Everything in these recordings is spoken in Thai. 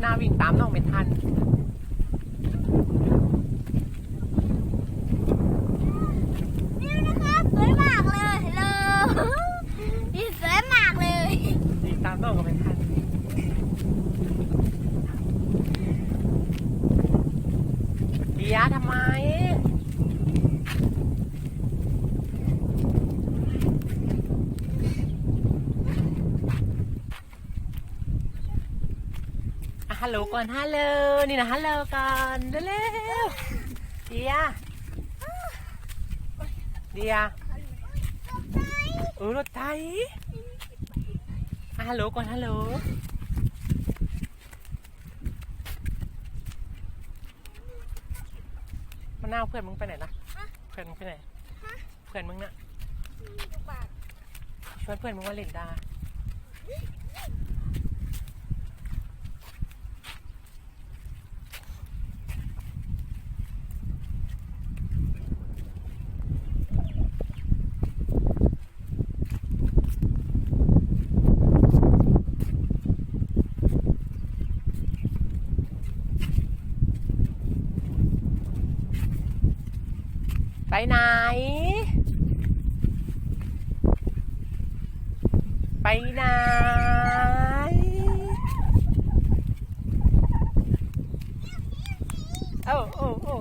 หน้าวิ่งตามน้องไม่ทันนะคะสวยมากเลยเลยนี่สวยมากเลย วิ่งตามน้องก็ไม่ทันเดียทำไม อะฮัล โหลก่อนฮัลโหลนี่นะฮัลโหลก่อนเร็วๆเดียเดียเออรถไถอะฮัลโหลก่อนฮัลโหลมะนาวเพื่อนมึงไปไหนล่ะเพื่อนมึงไปไหนเพื่อนมึงน่ะชวนเพื่อนมึงว่าเล่นดา ไปไหน ไปไหน โอ้โอ้โอ้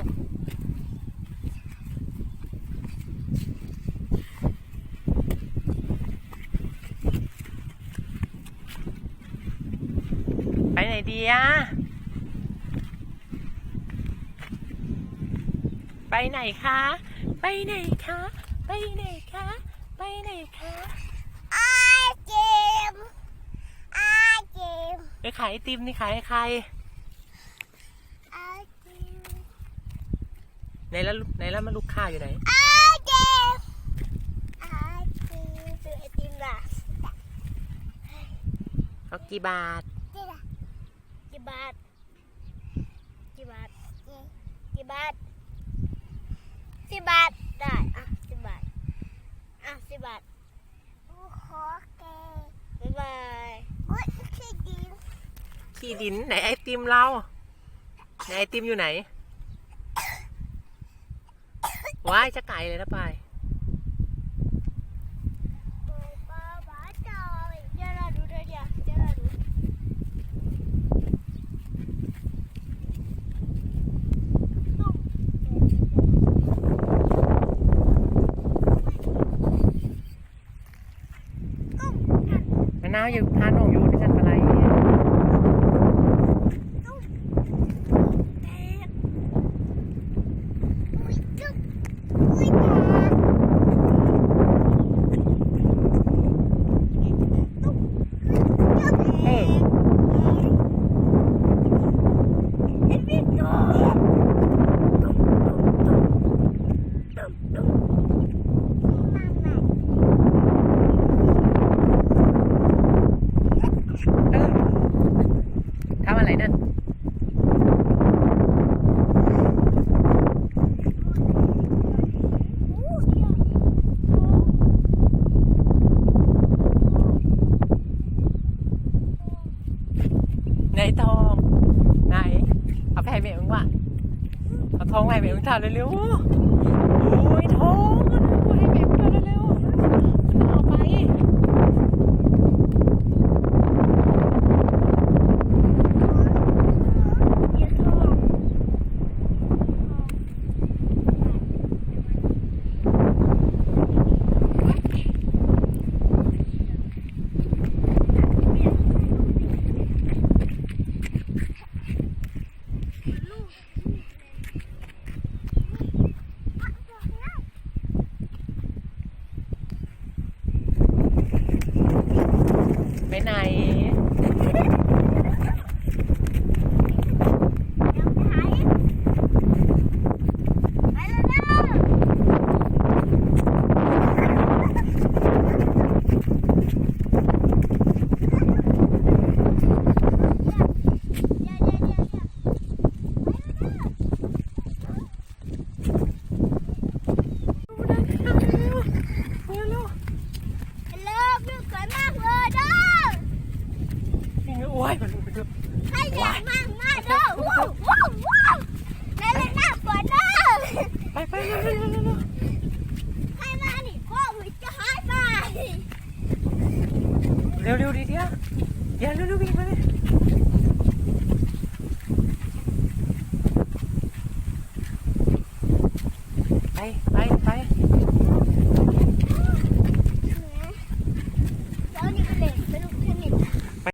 ไปไหนดีอะไปไหนคะ ไปไหนคะ ไปไหนคะ ไปไหนคะอาเจมอาเจมไปขายไอติมนี่ขายให้ใครอาเจมไหนแล้วไหนแล้วมันลูกค้าอยู่ไหนอาเจมอาเจมซื้อไอติมล่ะเอากี่บาทนี่ล่ะกี่บาทกี่บาทกี่บาท สิบบาท ได้ อะสิบบาท อะสิบบาทโอเกบ๊ายบายโอ้ยขี้ดินขี้ดินไหนไอติมเราไหนไอติมอยู่ไหนว้ายจะไก่เลยนะไปาย โอ้ยป้าบ้าจอยเดี๋ยวเราดูด้วยเดี๋ยวเดี๋ยวเราดูตุ้ม มะนาวอยู่ทานของอยู่ที่ฉันอะไร แตกอุ้ยจุ๊บอุ้ยตาตุ๊บจุ๊บ เฮ้ย เอ็นพี่ตุ๊บตุ๊บตุ๊บตุ๊บตุ๊บตุ๊บมาใหม่ เออทำอะไรนั่น ได้ทองไหนเอาไปให้แม่มึงว่ะเอาทองไปให้แม่มึงทานเร็วๆโอ้ยทอง ไปไหน ว้ยมาดูมาดูให้ใหญ่มากมากเด้อว้าวว้าวว้าวเล่นหน้าก่อนเด้อไปไปเร็วเร็วเร็วเร็วให้มานี่พ่อหุ่นจะหายไปเร็วเร็วดีเดียวเดี๋ยวเร็วเร็ววิ่งไปเลยไปไปไป